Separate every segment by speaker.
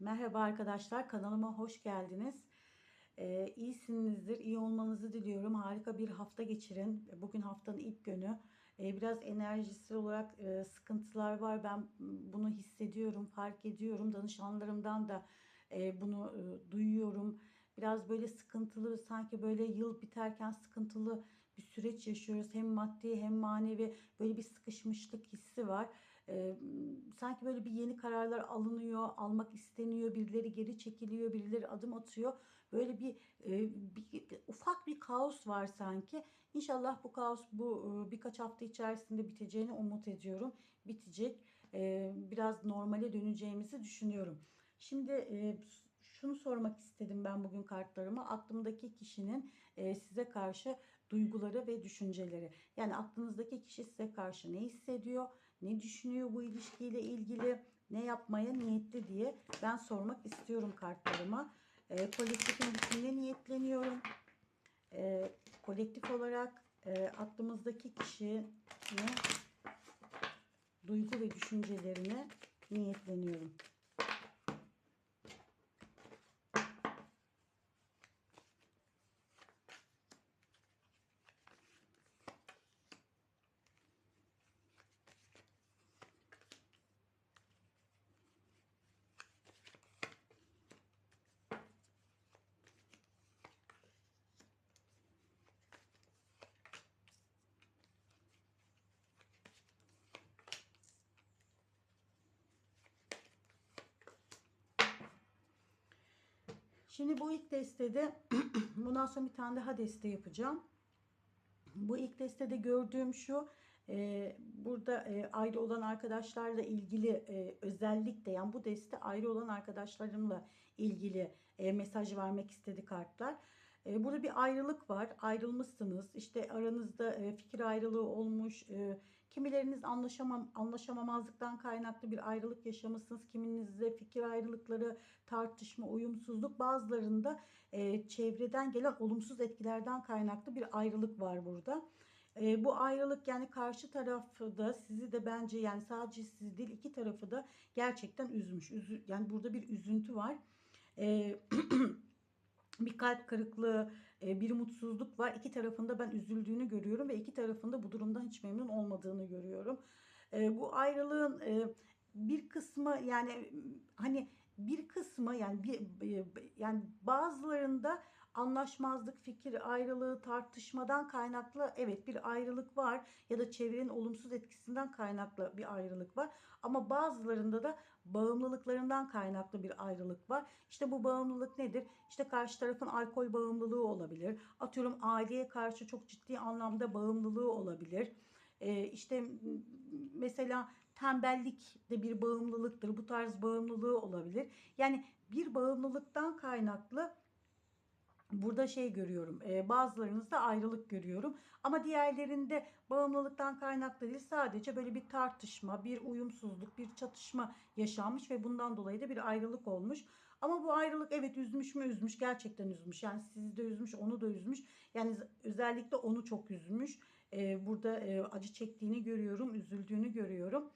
Speaker 1: Merhaba arkadaşlar, kanalıma hoş geldiniz. Ee, iyisinizdir, iyi olmanızı diliyorum. Harika bir hafta geçirin. Bugün haftanın ilk günü. Ee, biraz enerjisi olarak e, sıkıntılar var. Ben bunu hissediyorum, fark ediyorum. Danışanlarımdan da e, bunu e, duyuyorum. Biraz böyle sıkıntılı, sanki böyle yıl biterken sıkıntılı bir süreç yaşıyoruz. Hem maddi hem manevi böyle bir sıkışmışlık hissi var. Ee, sanki böyle bir yeni kararlar alınıyor, almak isteniyor, birileri geri çekiliyor, birileri adım atıyor. Böyle bir, e, bir ufak bir kaos var sanki. İnşallah bu kaos bu e, birkaç hafta içerisinde biteceğini umut ediyorum. Bitecek. E, biraz normale döneceğimizi düşünüyorum. Şimdi e, şunu sormak istedim ben bugün kartlarıma. Aklımdaki kişinin e, size karşı duyguları ve düşünceleri. Yani aklınızdaki kişi size karşı ne hissediyor, ne düşünüyor bu ilişkiyle ilgili, ne yapmaya niyetli diye ben sormak istiyorum kartlarıma. E, kolektifin bütününe niyetleniyorum. E, kolektif olarak e, aklımızdaki kişinin duygu ve düşüncelerine niyetleniyorum. Şimdi bu ilk destede bundan sonra bir tane daha deste yapacağım. Bu ilk destede gördüğüm şu e, burada e, ayrı olan arkadaşlarla ilgili e, özellikle yani bu deste ayrı olan arkadaşlarımla ilgili e, mesaj vermek istedi kartlar. E, burada bir ayrılık var. Ayrılmışsınız. İşte aranızda e, fikir ayrılığı olmuş. E, kimileriniz anlaşamam anlaşamamazlıktan kaynaklı bir ayrılık yaşamışsınız. Kiminizde fikir ayrılıkları, tartışma, uyumsuzluk. Bazılarında e, çevreden gelen olumsuz etkilerden kaynaklı bir ayrılık var burada. E, bu ayrılık yani karşı tarafı da sizi de bence yani sadece sizi değil iki tarafı da gerçekten üzmüş. Üzü, yani burada bir üzüntü var. E, bir kalp kırıklığı, e, bir mutsuzluk var. İki tarafında ben üzüldüğünü görüyorum ve iki tarafında bu durumdan hiç memnun olmadığını görüyorum. E, bu ayrılığın e, bir kısmı yani hani bir kısmı yani bir yani bazılarında anlaşmazlık, fikir ayrılığı, tartışmadan kaynaklı evet bir ayrılık var ya da çevrenin olumsuz etkisinden kaynaklı bir ayrılık var. Ama bazılarında da bağımlılıklarından kaynaklı bir ayrılık var. İşte bu bağımlılık nedir? İşte karşı tarafın alkol bağımlılığı olabilir. Atıyorum aileye karşı çok ciddi anlamda bağımlılığı olabilir. Ee, işte mesela tembellik de bir bağımlılıktır. Bu tarz bağımlılığı olabilir. Yani bir bağımlılıktan kaynaklı Burada şey görüyorum, bazılarınızda ayrılık görüyorum. Ama diğerlerinde bağımlılıktan kaynaklı değil, sadece böyle bir tartışma, bir uyumsuzluk, bir çatışma yaşanmış ve bundan dolayı da bir ayrılık olmuş. Ama bu ayrılık evet üzmüş mü üzmüş, gerçekten üzmüş. Yani sizi de üzmüş, onu da üzmüş. Yani özellikle onu çok üzmüş. Burada acı çektiğini görüyorum, üzüldüğünü görüyorum.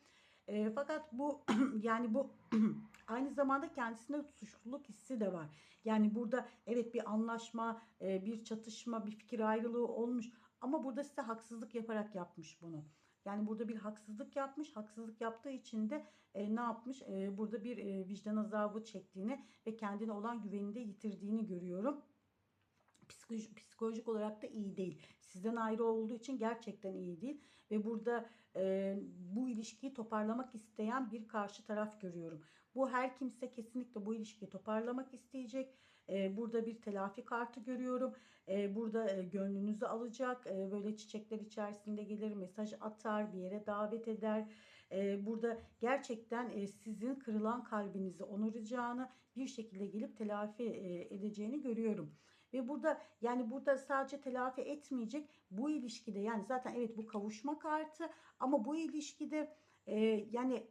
Speaker 1: Fakat bu yani bu aynı zamanda kendisinde suçluluk hissi de var. Yani burada evet bir anlaşma, e, bir çatışma, bir fikir ayrılığı olmuş ama burada size haksızlık yaparak yapmış bunu. Yani burada bir haksızlık yapmış. Haksızlık yaptığı için de e, ne yapmış? E, burada bir e, vicdan azabı çektiğini ve kendine olan güvenini de yitirdiğini görüyorum psikolojik, psikolojik olarak da iyi değil. Sizden ayrı olduğu için gerçekten iyi değil. Ve burada e, bu ilişkiyi toparlamak isteyen bir karşı taraf görüyorum. Bu her kimse kesinlikle bu ilişkiyi toparlamak isteyecek. E, burada bir telafi kartı görüyorum. E, burada e, gönlünüzü alacak. E, böyle çiçekler içerisinde gelir, mesaj atar, bir yere davet eder. E, burada gerçekten e, sizin kırılan kalbinizi onuracağını bir şekilde gelip telafi edeceğini görüyorum. Ve burada yani burada sadece telafi etmeyecek bu ilişkide yani zaten evet bu kavuşma kartı ama bu ilişkide e, yani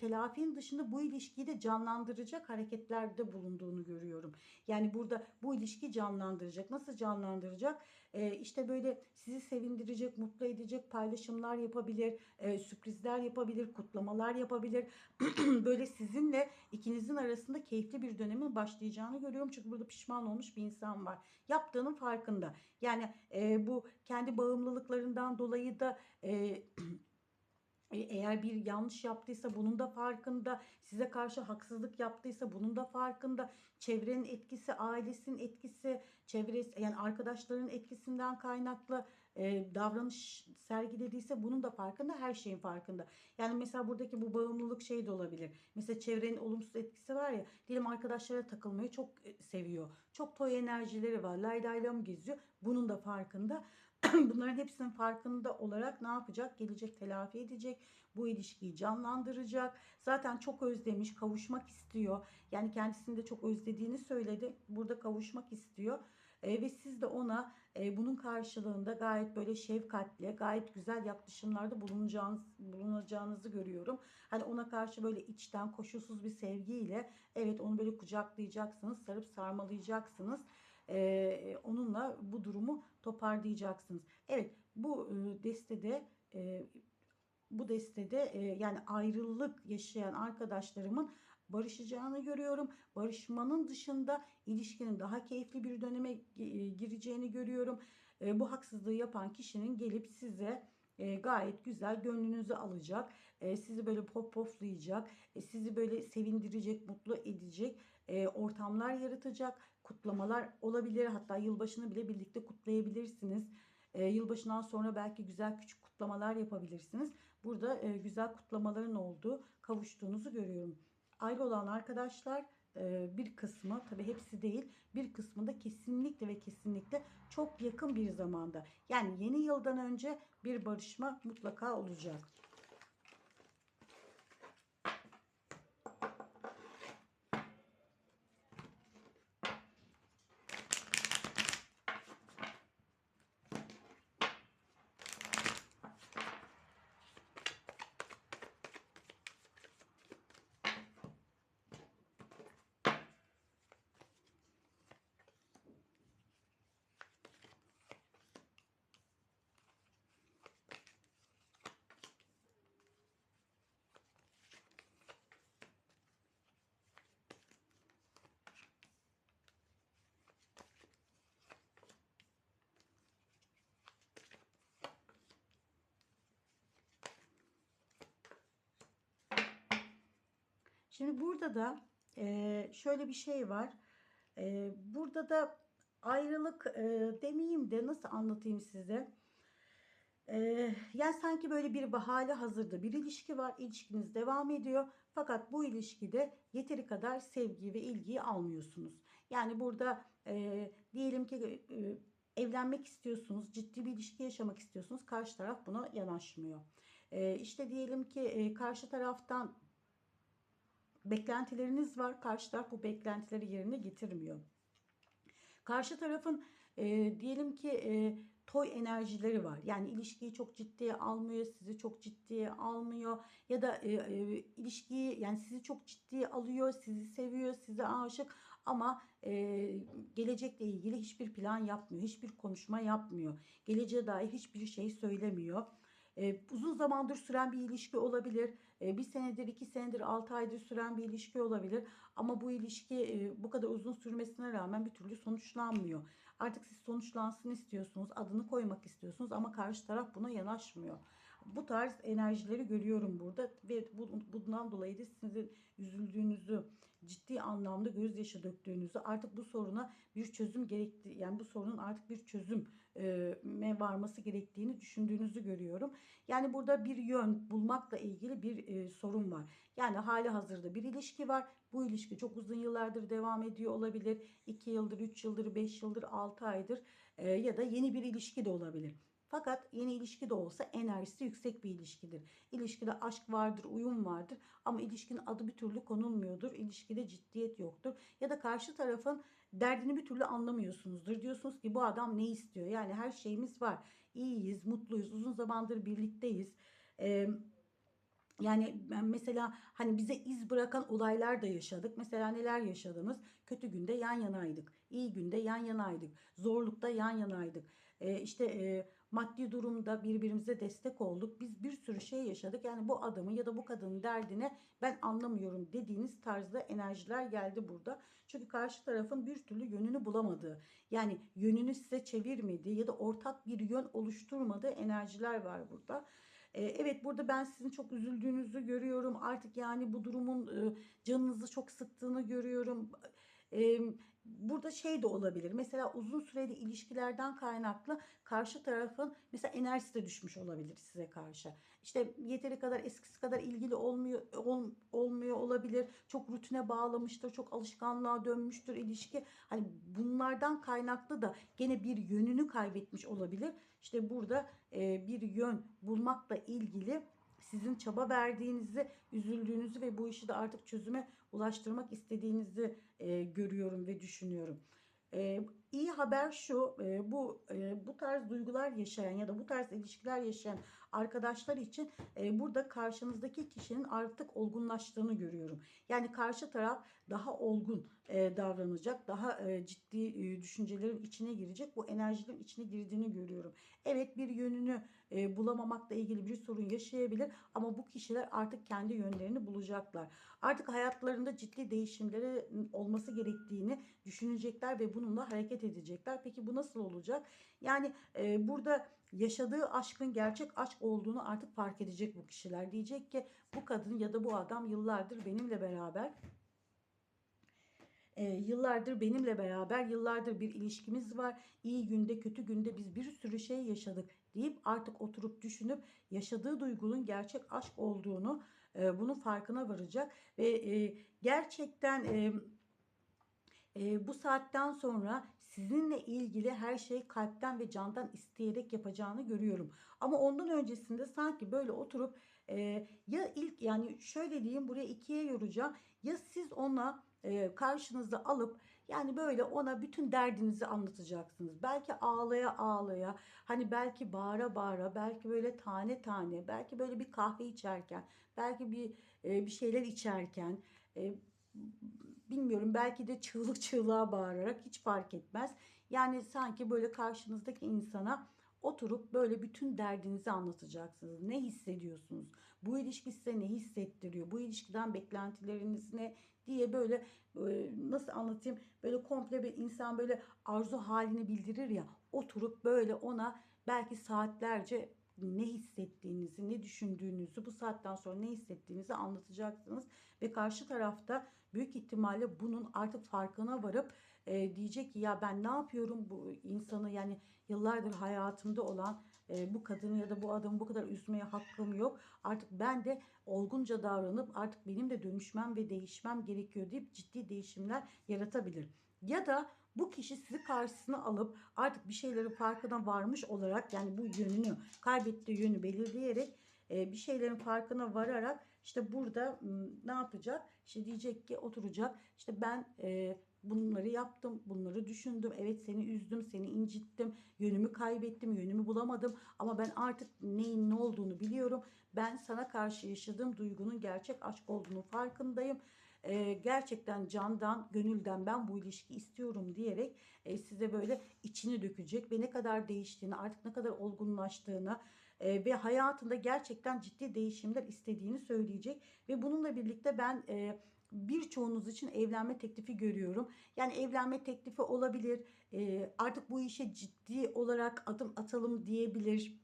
Speaker 1: telafinin dışında bu ilişkiyi de canlandıracak hareketlerde bulunduğunu görüyorum. Yani burada bu ilişki canlandıracak. Nasıl canlandıracak? E, işte böyle sizi sevindirecek, mutlu edecek paylaşımlar yapabilir, e, sürprizler yapabilir, kutlamalar yapabilir. böyle sizinle ikinizin arasında keyifli bir dönemin başlayacağını görüyorum. Çünkü burada pişman olmuş bir insan var. Yaptığının farkında. Yani e, bu kendi bağımlılıklarından dolayı da e, eğer bir yanlış yaptıysa bunun da farkında, size karşı haksızlık yaptıysa bunun da farkında, çevrenin etkisi, ailesinin etkisi, çevresi yani arkadaşların etkisinden kaynaklı e, davranış sergilediyse bunun da farkında, her şeyin farkında. Yani mesela buradaki bu bağımlılık şey de olabilir. Mesela çevrenin olumsuz etkisi var ya, diyelim arkadaşlara takılmayı çok e, seviyor. Çok toy enerjileri var, lay lay lam geziyor. Bunun da farkında. Bunların hepsinin farkında olarak ne yapacak? Gelecek telafi edecek. Bu ilişkiyi canlandıracak. Zaten çok özlemiş, kavuşmak istiyor. Yani kendisini de çok özlediğini söyledi. Burada kavuşmak istiyor. E, ve siz de ona e, bunun karşılığında gayet böyle şefkatle, gayet güzel yaklaşımlarda bulunacağınız, bulunacağınızı görüyorum. Hani ona karşı böyle içten koşulsuz bir sevgiyle evet onu böyle kucaklayacaksınız, sarıp sarmalayacaksınız e, onunla bu durumu toparlayacaksınız. Evet bu e, destede e, bu destede e, yani ayrılık yaşayan arkadaşlarımın barışacağını görüyorum. Barışmanın dışında ilişkinin daha keyifli bir döneme gireceğini görüyorum. E, bu haksızlığı yapan kişinin gelip size e, gayet güzel gönlünüzü alacak. E, sizi böyle pop poflayacak. E, sizi böyle sevindirecek, mutlu edecek e, ortamlar yaratacak. Kutlamalar olabilir. Hatta yılbaşını bile birlikte kutlayabilirsiniz. E, yılbaşından sonra belki güzel küçük kutlamalar yapabilirsiniz. Burada e, güzel kutlamaların olduğu, kavuştuğunuzu görüyorum. Ayrı olan arkadaşlar e, bir kısmı tabi hepsi değil bir kısmında kesinlikle ve kesinlikle çok yakın bir zamanda yani yeni yıldan önce bir barışma mutlaka olacak. Şimdi burada da e, şöyle bir şey var. E, burada da ayrılık e, demeyeyim de nasıl anlatayım size. E, yani sanki böyle bir bahane hazırda bir ilişki var. İlişkiniz devam ediyor. Fakat bu ilişkide yeteri kadar sevgi ve ilgiyi almıyorsunuz. Yani burada e, diyelim ki e, evlenmek istiyorsunuz, ciddi bir ilişki yaşamak istiyorsunuz. Karşı taraf buna yanaşmıyor. E, işte diyelim ki e, karşı taraftan beklentileriniz var. Karşı taraf bu beklentileri yerine getirmiyor. Karşı tarafın e, diyelim ki e, toy enerjileri var. Yani ilişkiyi çok ciddiye almıyor, sizi çok ciddiye almıyor ya da e, e, ilişkiyi yani sizi çok ciddiye alıyor, sizi seviyor, size aşık ama e, gelecekle ilgili hiçbir plan yapmıyor, hiçbir konuşma yapmıyor. Geleceğe dair hiçbir şey söylemiyor. E, uzun zamandır süren bir ilişki olabilir. E, bir senedir, iki senedir, altı aydır süren bir ilişki olabilir. Ama bu ilişki e, bu kadar uzun sürmesine rağmen bir türlü sonuçlanmıyor. Artık siz sonuçlansın istiyorsunuz, adını koymak istiyorsunuz ama karşı taraf buna yanaşmıyor. Bu tarz enerjileri görüyorum burada ve bundan dolayı da sizin üzüldüğünüzü, ciddi anlamda gözyaşı döktüğünüzü, artık bu soruna bir çözüm gerekti yani bu sorunun artık bir çözüm me varması gerektiğini düşündüğünüzü görüyorum. Yani burada bir yön bulmakla ilgili bir e, sorun var. Yani hali hazırda bir ilişki var. Bu ilişki çok uzun yıllardır devam ediyor olabilir. 2 yıldır, 3 yıldır, 5 yıldır, 6 aydır e, ya da yeni bir ilişki de olabilir. Fakat yeni ilişki de olsa enerjisi yüksek bir ilişkidir. İlişkide aşk vardır, uyum vardır ama ilişkinin adı bir türlü konulmuyordur. İlişkide ciddiyet yoktur. Ya da karşı tarafın derdini bir türlü anlamıyorsunuzdur. Diyorsunuz ki bu adam ne istiyor? Yani her şeyimiz var. İyiyiz, mutluyuz, uzun zamandır birlikteyiz. Ee, Yani ben mesela hani bize iz bırakan olaylar da yaşadık. Mesela neler yaşadınız? Kötü günde yan yanaydık. iyi günde yan yanaydık. Zorlukta yan yanaydık. Ee, işte e, maddi durumda birbirimize destek olduk. Biz bir sürü şey yaşadık. Yani bu adamın ya da bu kadının derdine ben anlamıyorum dediğiniz tarzda enerjiler geldi burada. Çünkü karşı tarafın bir türlü yönünü bulamadığı, yani yönünü size çevirmediği ya da ortak bir yön oluşturmadığı enerjiler var burada. Ee, Evet burada ben sizin çok üzüldüğünüzü görüyorum. Artık yani bu durumun e, canınızı çok sıktığını görüyorum. Ee, Burada şey de olabilir. Mesela uzun süreli ilişkilerden kaynaklı karşı tarafın mesela enerjisi de düşmüş olabilir size karşı. İşte yeteri kadar eskisi kadar ilgili olmuyor ol- olmuyor olabilir. Çok rutine bağlamıştır, çok alışkanlığa dönmüştür ilişki. Hani bunlardan kaynaklı da gene bir yönünü kaybetmiş olabilir. İşte burada e, bir yön bulmakla ilgili sizin çaba verdiğinizi, üzüldüğünüzü ve bu işi de artık çözüme ulaştırmak istediğinizi e, görüyorum ve düşünüyorum. E, iyi haber şu, e, bu e, bu tarz duygular yaşayan ya da bu tarz ilişkiler yaşayan arkadaşlar için e, burada karşınızdaki kişinin artık olgunlaştığını görüyorum. Yani karşı taraf daha olgun davranacak, daha ciddi düşüncelerin içine girecek, bu enerjilerin içine girdiğini görüyorum. Evet bir yönünü bulamamakla ilgili bir sorun yaşayabilir ama bu kişiler artık kendi yönlerini bulacaklar. Artık hayatlarında ciddi değişimleri olması gerektiğini düşünecekler ve bununla hareket edecekler. Peki bu nasıl olacak? Yani e, burada yaşadığı aşkın gerçek aşk olduğunu artık fark edecek bu kişiler. Diyecek ki bu kadın ya da bu adam yıllardır benimle beraber e, yıllardır benimle beraber yıllardır bir ilişkimiz var. İyi günde kötü günde biz bir sürü şey yaşadık deyip artık oturup düşünüp yaşadığı duygunun gerçek aşk olduğunu e, bunun farkına varacak ve e, gerçekten e, e, bu saatten sonra sizinle ilgili her şey kalpten ve candan isteyerek yapacağını görüyorum. Ama ondan öncesinde sanki böyle oturup e, ya ilk yani şöyle diyeyim buraya ikiye yoracağım. Ya siz ona e, karşınıza alıp yani böyle ona bütün derdinizi anlatacaksınız. Belki ağlaya ağlaya, hani belki bağıra bağıra, belki böyle tane tane, belki böyle bir kahve içerken, belki bir e, bir şeyler içerken, e, bilmiyorum belki de çığlık çığlığa bağırarak hiç fark etmez. Yani sanki böyle karşınızdaki insana oturup böyle bütün derdinizi anlatacaksınız. Ne hissediyorsunuz? Bu ilişki size ne hissettiriyor? Bu ilişkiden beklentileriniz ne diye böyle e, nasıl anlatayım? Böyle komple bir insan böyle arzu halini bildirir ya. Oturup böyle ona belki saatlerce ne hissettiğinizi, ne düşündüğünüzü, bu saatten sonra ne hissettiğinizi anlatacaksınız ve karşı tarafta büyük ihtimalle bunun artık farkına varıp e, diyecek ki ya ben ne yapıyorum bu insanı yani yıllardır hayatımda olan e, bu kadını ya da bu adamı bu kadar üzmeye hakkım yok. Artık ben de olgunca davranıp artık benim de dönüşmem ve değişmem gerekiyor deyip ciddi değişimler yaratabilir. Ya da bu kişi sizi karşısına alıp artık bir şeylerin farkına varmış olarak yani bu yönünü kaybettiği yönü belirleyerek e, bir şeylerin farkına vararak işte burada ne yapacak? İşte diyecek ki oturacak işte ben e, bunları yaptım, bunları düşündüm. Evet seni üzdüm, seni incittim, yönümü kaybettim, yönümü bulamadım. Ama ben artık neyin ne olduğunu biliyorum. Ben sana karşı yaşadığım duygunun gerçek aşk olduğunu farkındayım. Ee, gerçekten candan, gönülden ben bu ilişki istiyorum diyerek e, size böyle içini dökecek ve ne kadar değiştiğini, artık ne kadar olgunlaştığını e, ve hayatında gerçekten ciddi değişimler istediğini söyleyecek. Ve bununla birlikte ben... E, birçoğunuz için evlenme teklifi görüyorum. Yani evlenme teklifi olabilir. E, artık bu işe ciddi olarak adım atalım diyebilir.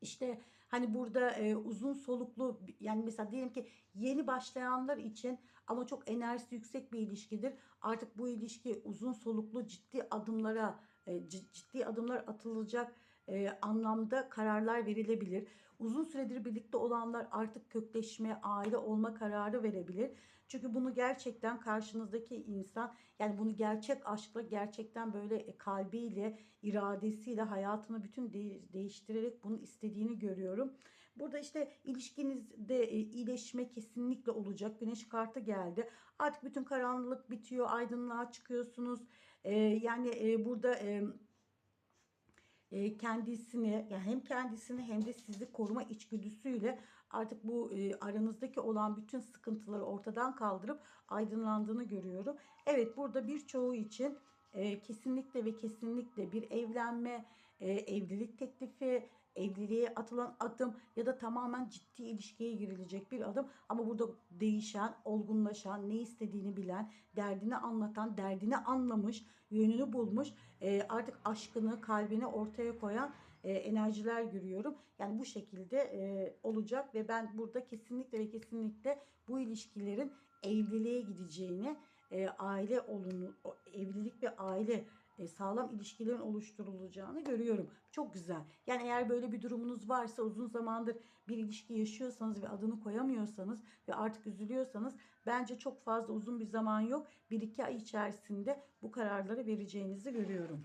Speaker 1: İşte hani burada e, uzun soluklu yani mesela diyelim ki yeni başlayanlar için ama çok enerjisi yüksek bir ilişkidir. Artık bu ilişki uzun soluklu ciddi adımlara e, ciddi adımlar atılacak e, anlamda kararlar verilebilir. Uzun süredir birlikte olanlar artık kökleşme, aile olma kararı verebilir. Çünkü bunu gerçekten karşınızdaki insan yani bunu gerçek aşkla gerçekten böyle e, kalbiyle, iradesiyle hayatını bütün de- değiştirerek bunu istediğini görüyorum. Burada işte ilişkinizde e, iyileşme kesinlikle olacak. Güneş kartı geldi. Artık bütün karanlık bitiyor, aydınlığa çıkıyorsunuz. E, yani e, burada e, kendisini yani hem kendisini hem de sizi koruma içgüdüsüyle artık bu aranızdaki olan bütün sıkıntıları ortadan kaldırıp aydınlandığını görüyorum. Evet burada birçoğu için kesinlikle ve kesinlikle bir evlenme, evlilik teklifi, evliliğe atılan adım ya da tamamen ciddi ilişkiye girilecek bir adım. Ama burada değişen, olgunlaşan, ne istediğini bilen, derdini anlatan, derdini anlamış, yönünü bulmuş, e, artık aşkını, kalbini ortaya koyan e, enerjiler görüyorum. Yani bu şekilde e, olacak ve ben burada kesinlikle ve kesinlikle bu ilişkilerin evliliğe gideceğini, aile olunu, evlilik ve aile e, sağlam ilişkilerin oluşturulacağını görüyorum. Çok güzel. Yani eğer böyle bir durumunuz varsa uzun zamandır bir ilişki yaşıyorsanız ve adını koyamıyorsanız ve artık üzülüyorsanız bence çok fazla uzun bir zaman yok. Bir iki ay içerisinde bu kararları vereceğinizi görüyorum.